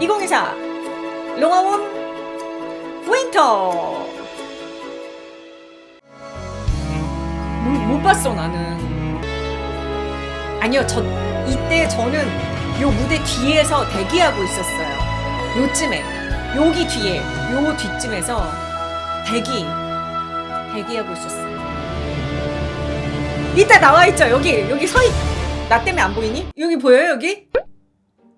2024 롱아원 윈터. 못, 못 봤어 나는. 아니요 저 이때 저는 요 무대 뒤에서 대기하고 있었어요. 요쯤에 여기 뒤에 요 뒤쯤에서 대기 대기하고 있었어요. 이따 나와 있죠 여기. 여기 서있 나 때문에 안 보이니? 여기 보여요 여기?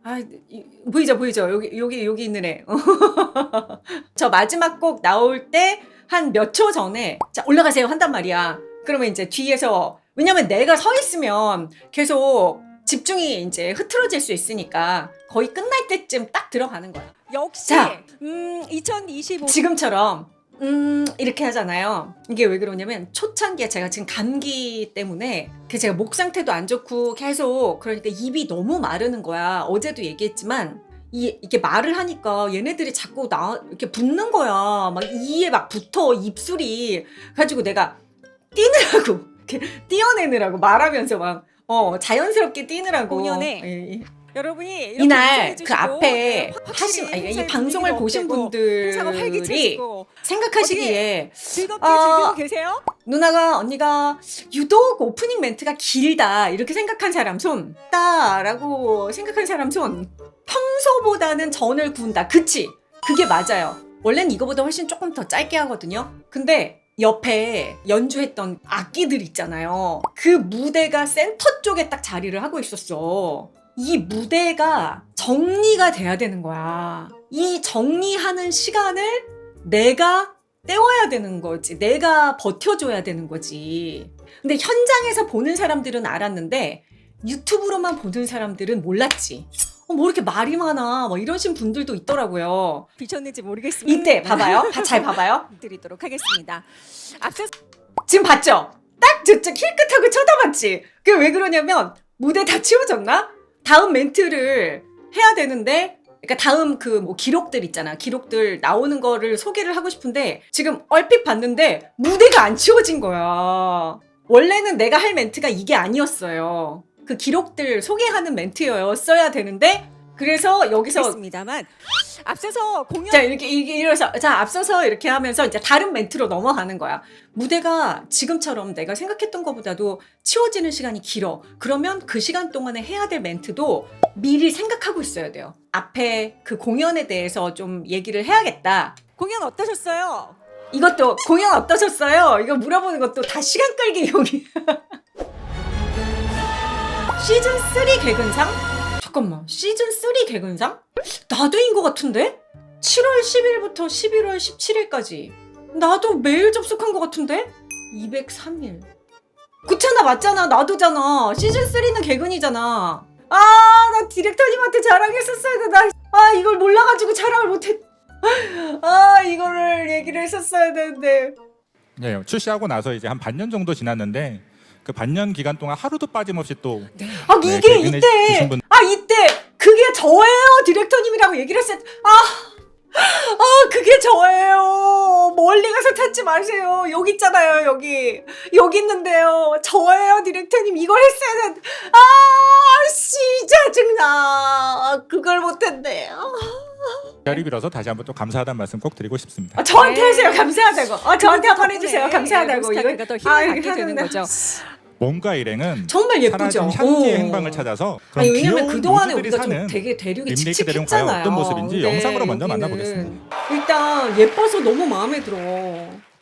아 이- 보이죠 보이죠 여기 여기 여기 있는 애. 저 마지막 곡 나올 때 한 몇 초 전에 자 올라가세요 한단 말이야. 그러면 이제 뒤에서 왜냐면 내가 서 있으면 계속 집중이 이제 흐트러질 수 있으니까 거의 끝날 때쯤 딱 들어가는 거야. 역시 자. 음 2025. 지금처럼 음 이렇게 하잖아요. 이게 왜 그러냐면 초창기에 제가 지금 감기 때문에 그 제가 목 상태도 안 좋고 계속 그러니까 입이 너무 마르는 거야. 어제도 얘기했지만 이 이게 말을 하니까 얘네들이 자꾸 나 이렇게 붙는 거야. 막 이에 막 붙어 입술이 가지고 내가 뛰느라고 이렇게 띄어내느라고 말하면서 막 어 자연스럽게 뛰느라고 공연에 예, 예. 여러분이 이날 그 앞에 네, 하신 아니, 이 방송을 보신 분들이 생각하시기에 즐겁게 어, 즐기고 계세요? 누나가 언니가 유독 오프닝 멘트가 길다 이렇게 생각한 사람 손 따라고 생각한 사람 손 평소보다는 전을 구운다. 그치? 그게 맞아요. 원래는 이거보다 훨씬 조금 더 짧게 하거든요. 근데 옆에 연주했던 악기들 있잖아요. 그 무대가 센터 쪽에 딱 자리를 하고 있었어 이 무대가 정리가 돼야 되는 거야 이 정리하는 시간을 내가 때워야 되는 거지. 내가 버텨줘야 되는 거지. 근데 현장에서 보는 사람들은 알았는데 유튜브로만 보는 사람들은 몰랐지. 어, 뭐 이렇게 말이 많아. 뭐 이러신 분들도 있더라고요. 비쳤는지 모르겠습니다. 이때 봐봐요. 봐- 잘 봐봐요. 드리도록 하겠습니다. 앞서 지금 봤죠? 딱 저쪽 힐끗하고 쳐다봤지. 그게 왜 그러냐면 무대 다 치워졌나? 다음 멘트를 해야 되는데 그러니까 다음 그 뭐 기록들 있잖아. 기록들 나오는 거를 소개를 하고 싶은데 지금 얼핏 봤는데 무대가 안 치워진 거야. 원래는 내가 할 멘트가 이게 아니었어요. 그 기록들 소개하는 멘트였어야 되는데 그래서 여기서 있습니다만 앞서서 공연 자 이렇게 이게 이래서 자 앞서서 이렇게 하면서 이제 다른 멘트로 넘어가는 거야. 무대가 지금처럼 내가 생각했던 것보다도 치워지는 시간이 길어. 그러면 그 시간 동안에 해야 될 멘트도 미리 생각하고 있어야 돼요. 앞에 그 공연에 대해서 좀 얘기를 해야겠다. 공연 어떠셨어요? 이것도 공연 어떠셨어요? 이거 물어보는 것도 다 시간 끌기 용이. 시즌 3 개근상? 잠깐만, 시즌 3 개근상? 나도인 것 같은데? 7월 10일부터 11월 17일까지. 나도 매일 접속한 것 같은데? 203일. 그렇잖아, 맞잖아, 나도잖아. 시즌 3는 개근이잖아. 아, 나 디렉터님한테 자랑했었어야 돼. 나, 아, 이걸 몰라가지고 자랑을 못했. 아, 이거를 얘기를 했었어야 되는데. 네, 출시하고 나서 이제 한 반년 정도 지났는데 그 반년 기간 동안 하루도 빠짐없이 또 아, 네, 이게 개근해 이때. 주신 분- 아, 이때. 그게 저예요, 디렉터님이라고 얘기를 했어요. 아, 아, 그게 저예요. 멀리 가서 찾지 마세요. 여기 있잖아요, 여기. 여기 있는데요. 저예요, 디렉터님. 이걸 했어야 되는데. 아, 씨, 짜증나. 아, 그걸 못했네. 아, 자리 빌어서 다시 한번 또 감사하다는 말씀 꼭 드리고 싶습니다. 아, 저한테 네. 하세요. 감사하다고. 아, 저한테 한번 해주세요. 감사하다고. 로스타크가 더 아, 힘을 이렇게 받게 되는 하는데. 거죠. 몸과 일행은 정말 예쁘죠. 향기의 오. 행방을 찾아서 그런 아니 왜냐면 귀여운 그동안에 우리가 좀 사는 되게 대륙이 림메이크 대륙 과연 칙칙했잖아요. 어떤 모습인지 근데 영상으로 먼저 여기는 만나보겠습니다. 일단 예뻐서 너무 마음에 들어.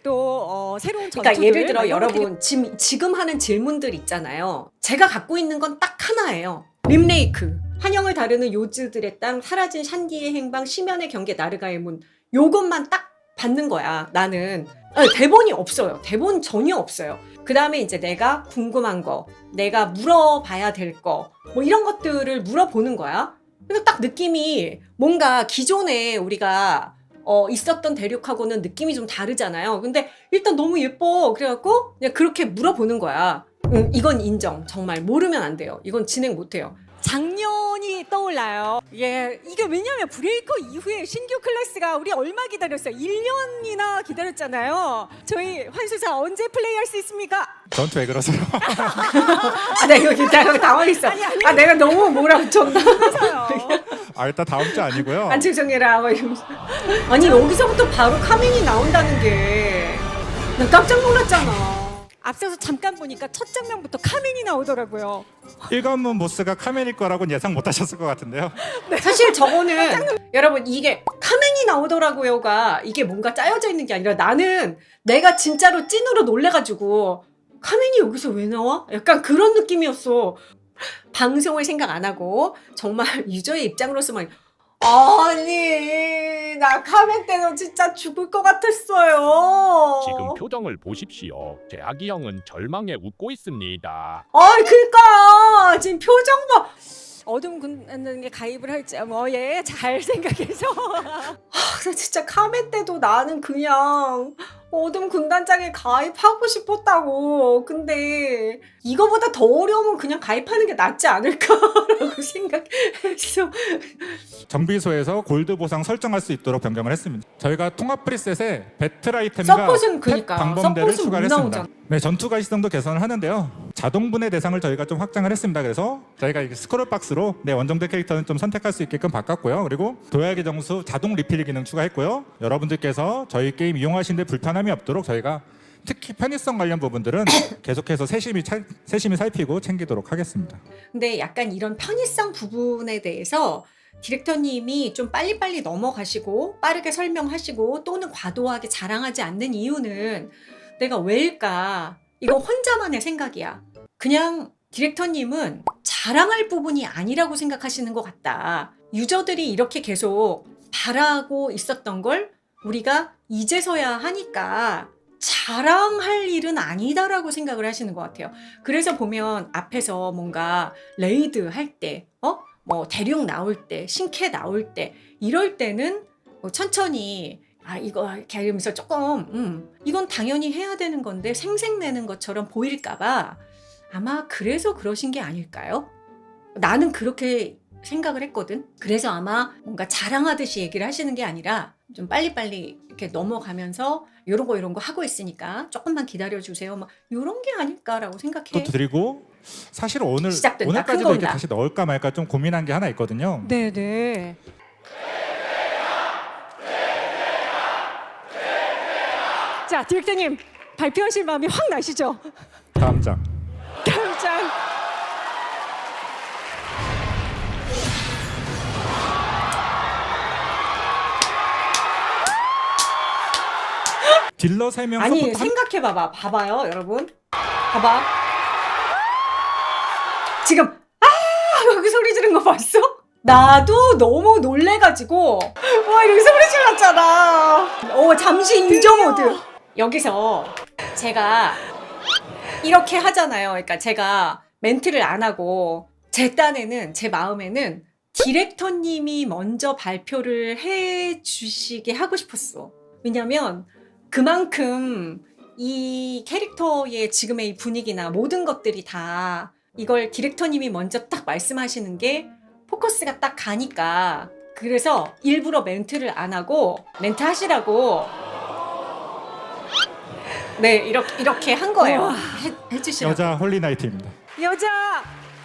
또 어, 새로운 전투들 그러니까 예를 들어 것들이 여러분 지금 지금 하는 질문들 있잖아요. 제가 갖고 있는 건 딱 하나예요. 림레이크. 한영을 다루는 요즈들의 땅, 사라진 샨디의 행방, 시면의 경계, 나르가의 문. 요것만 딱 받는 거야. 나는 아니, 대본이 없어요. 대본 전혀 없어요. 그 다음에 이제 내가 궁금한 거, 내가 물어봐야 될 거, 뭐 이런 것들을 물어보는 거야. 그래서 딱 느낌이 뭔가 기존에 우리가 어, 있었던 대륙하고는 느낌이 좀 다르잖아요. 근데 일단 너무 예뻐. 그래갖고 그냥 그렇게 물어보는 거야. 응, 이건 인정. 정말 모르면 안 돼요. 이건 진행 못 해요. 작년이 떠올라요. 예, 이게 왜냐면 브레이커 이후에 신규 클래스가 우리 얼마 기다렸어요? 1년이나 기다렸잖아요. 저희 환수사 언제 플레이할 수 있습니까? 전투 왜 그러세요? 아, 내가 여기 내가 당황했어. 아니, 아니. 아, 내가 너무 몰아붙였나? 그래서요. 아 일단 다음 주 아니고요. 안 죄송해라 막 이러면서 아니 여기서부터 바로 카멘이 나온다는 게 나 깜짝 놀랐잖아 앞서서 잠깐 보니까 첫 장면부터 카멘이 나오더라고요. 일관문 보스가 카멜일 거라고는 예상 못 하셨을 것 같은데요. 사실 저거는 여러분 이게 카멘이 나오더라고요가 이게 뭔가 짜여져 있는 게 아니라 나는 내가 진짜로 찐으로 놀래가지고 카멘이 여기서 왜 나와? 약간 그런 느낌이었어. 방송을 생각 안 하고 정말 유저의 입장으로서만 아니 나 카멘 때는 진짜 죽을 것 같았어요. 지금 표정을 보십시오. 제 아기 형은 절망에 웃고 있습니다. 아 그니까 지금 표정 봐. 어둠 군단에 가입을 할지 뭐예잘 생각해서 아, 나 진짜 카멘 때도 나는 그냥 어둠 군단장에 가입하고 싶었다고. 근데 이거보다 더 어려우면 그냥 가입하는 게 낫지 않을까라고 생각했어. 정비소에서 골드 보상 설정할 수 있도록 변경을 했습니다. 저희가 통합 프리셋에 배틀 아이템과 서폿은 탭 그니까. 방범대를 서폿은 추가를 못 했습니다. 나오잖아. 네, 전투 가 시성도 개선을 하는데요. 자동 분해 대상을 저희가 좀 확장을 했습니다. 그래서 저희가 이렇게 스크롤 박스로 내 원정대 캐릭터는 좀 선택할 수 있게끔 바꿨고요. 그리고 도약의 정수 자동 리필 기능 추가했고요. 여러분들께서 저희 게임 이용하시는데 불편함이 없도록 저희가 특히 편의성 관련 부분들은 계속해서 세심히 차- 세심히 살피고 챙기도록 하겠습니다. 근데 약간 이런 편의성 부분에 대해서 디렉터님이 좀 빨리빨리 넘어가시고 빠르게 설명하시고 또는 과도하게 자랑하지 않는 이유는 내가 왜일까? 이거 혼자만의 생각이야. 그냥 디렉터님은 자랑할 부분이 아니라고 생각하시는 것 같다. 유저들이 이렇게 계속 바라고 있었던 걸 우리가 이제서야 하니까 자랑할 일은 아니다라고 생각을 하시는 것 같아요. 그래서 보면 앞에서 뭔가 레이드 할 때, 어? 뭐 대륙 나올 때, 신캐 나올 때, 이럴 때는 뭐 천천히 아 이거 이러면서 조금 음 이건 당연히 해야 되는 건데 생색내는 것처럼 보일까봐 아마 그래서 그러신 게 아닐까요? 나는 그렇게 생각을 했거든. 그래서 아마 뭔가 자랑하듯이 얘기를 하시는 게 아니라 좀 빨리빨리 이렇게 넘어가면서 이런 거 이런 거 하고 있으니까 조금만 기다려 주세요. 막 이런 게 아닐까라고 생각해. 또 드리고 사실 오늘 시작된다. 큰 오늘까지도 거 이렇게. 다시 넣을까 말까 좀 고민한 게 하나 있거든요. 네 네. 자 디렉터님 발표하실 마음이 확 나시죠? 다음 장. 다음 딜러 3명 아니 서포트 한 생각해 봐봐. 봐봐요 여러분. 봐봐. 지금 아! 여기 소리 지른 거 봤어? 나도 너무 놀래가지고. 와 여기 소리 질렀잖아. 어 잠시 유저 모드. 여기서 제가 이렇게 하잖아요. 그러니까 제가 멘트를 안 하고 제 딴에는 제 마음에는 디렉터님이 먼저 발표를 해 주시게 하고 싶었어. 왜냐면 그만큼 이 캐릭터의 지금의 이 분위기나 모든 것들이 다 이걸 디렉터님이 먼저 딱 말씀하시는 게 포커스가 딱 가니까 그래서 일부러 멘트를 안 하고 멘트 하시라고 네 이렇게 이렇게 한 거예요 우와. 해, 해주시라고 여자 홀리나이트입니다. 여자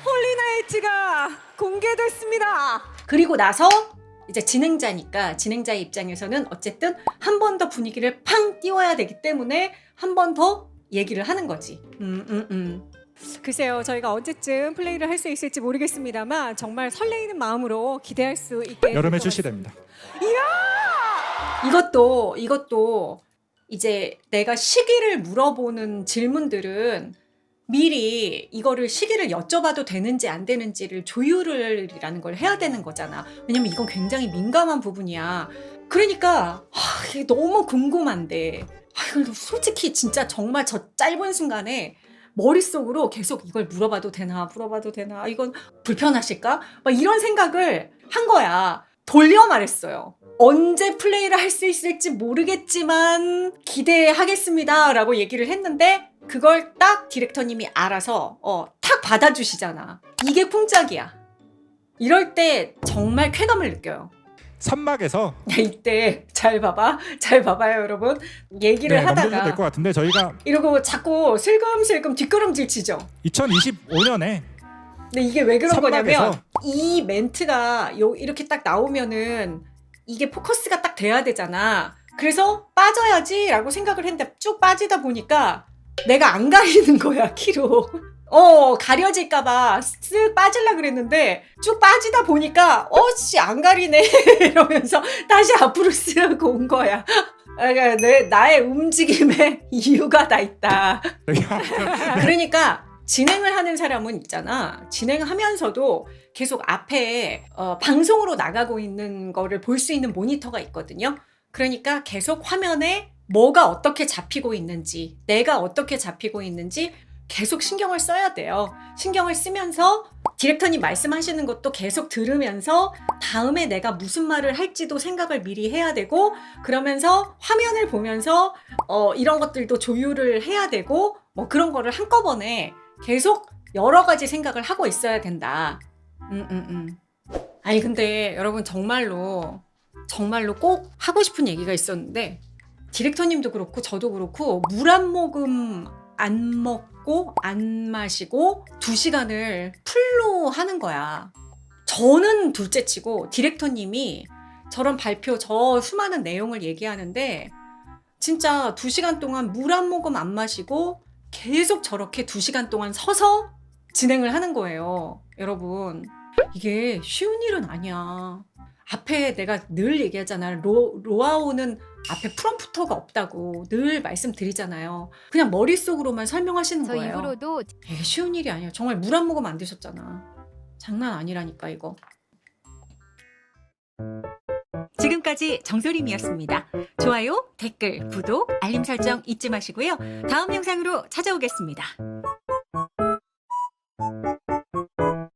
홀리나이트가 공개됐습니다. 그리고 나서 이제 진행자니까 진행자의 입장에서는 어쨌든 한 번 더 분위기를 팡 띄워야 되기 때문에 한 번 더 얘기를 하는 거지. 음, 음, 음. 글쎄요, 저희가 언제쯤 플레이를 할 수 있을지 모르겠습니다만 정말 설레이는 마음으로 기대할 수 있게 여름에 될것 출시됩니다. 이것도 이것도 이제 내가 시기를 물어보는 질문들은 미리 이거를 시기를 여쭤봐도 되는지 안 되는지를 조율을이라는 걸 해야 되는 거잖아. 왜냐면 이건 굉장히 민감한 부분이야. 그러니까 하, 이게 너무 궁금한데 아, 이걸 솔직히 진짜 정말 저 짧은 순간에 머릿속으로 계속 이걸 물어봐도 되나 물어봐도 되나 이건 불편하실까? 막 이런 생각을 한 거야. 돌려 말했어요. 언제 플레이를 할 수 있을지 모르겠지만 기대하겠습니다. 라고 얘기를 했는데 그걸 딱 디렉터님이 알아서 어, 탁 받아주시잖아. 이게 쿵짝이야. 이럴 때 정말 쾌감을 느껴요. 산막에서 야, 이때 잘 봐봐. 잘 봐봐요, 여러분. 얘기를 네, 하다가 것 같은데 저희가 이러고 자꾸 슬금슬금 뒷걸음질 치죠. 2025년에 근데 이게 왜 그런 거냐면 선박에서 이 멘트가 요 이렇게 딱 나오면은 이게 포커스가 딱 돼야 되잖아. 그래서 빠져야지라고 생각을 했는데 쭉 빠지다 보니까 내가 안 가리는 거야 키로. 어 가려질까봐 쓱 빠질라 그랬는데 쭉 빠지다 보니까 어씨 안 가리네 이러면서 다시 앞으로 쓱 온 거야. 그러니까 내 나의 움직임에 이유가 다 있다. 그러니까 진행을 하는 사람은 있잖아. 진행하면서도 계속 앞에 어, 방송으로 나가고 있는 거를 볼 수 있는 모니터가 있거든요. 그러니까 계속 화면에 뭐가 어떻게 잡히고 있는지, 내가 어떻게 잡히고 있는지 계속 신경을 써야 돼요. 신경을 쓰면서 디렉터님 말씀하시는 것도 계속 들으면서 다음에 내가 무슨 말을 할지도 생각을 미리 해야 되고 그러면서 화면을 보면서 어, 이런 것들도 조율을 해야 되고 뭐 그런 거를 한꺼번에 계속 여러 가지 생각을 하고 있어야 된다. 음, 음, 음. 아니 근데 여러분 정말로 정말로 꼭 하고 싶은 얘기가 있었는데 디렉터님도 그렇고 저도 그렇고 물 한 모금 안 먹고 안 마시고 두 시간을 풀로 하는 거야. 저는 둘째치고 디렉터님이 저런 발표 저 수많은 내용을 얘기하는데 진짜 두 시간 동안 물 한 모금 안 마시고 계속 저렇게 두 시간 동안 서서 진행을 하는 거예요. 여러분 이게 쉬운 일은 아니야. 앞에 내가 늘 얘기하잖아. 로, 로아오는 앞에 프롬프터가 없다고 늘 말씀드리잖아요. 그냥 머릿속으로만 설명하시는 저 거예요. 이후로도 이게 쉬운 일이 아니야. 정말 물 한 모금 안 드셨잖아. 장난 아니라니까 이거. 지금까지 정소림이었습니다. 좋아요, 댓글, 구독, 알림 설정 잊지 마시고요. 다음 영상으로 찾아오겠습니다.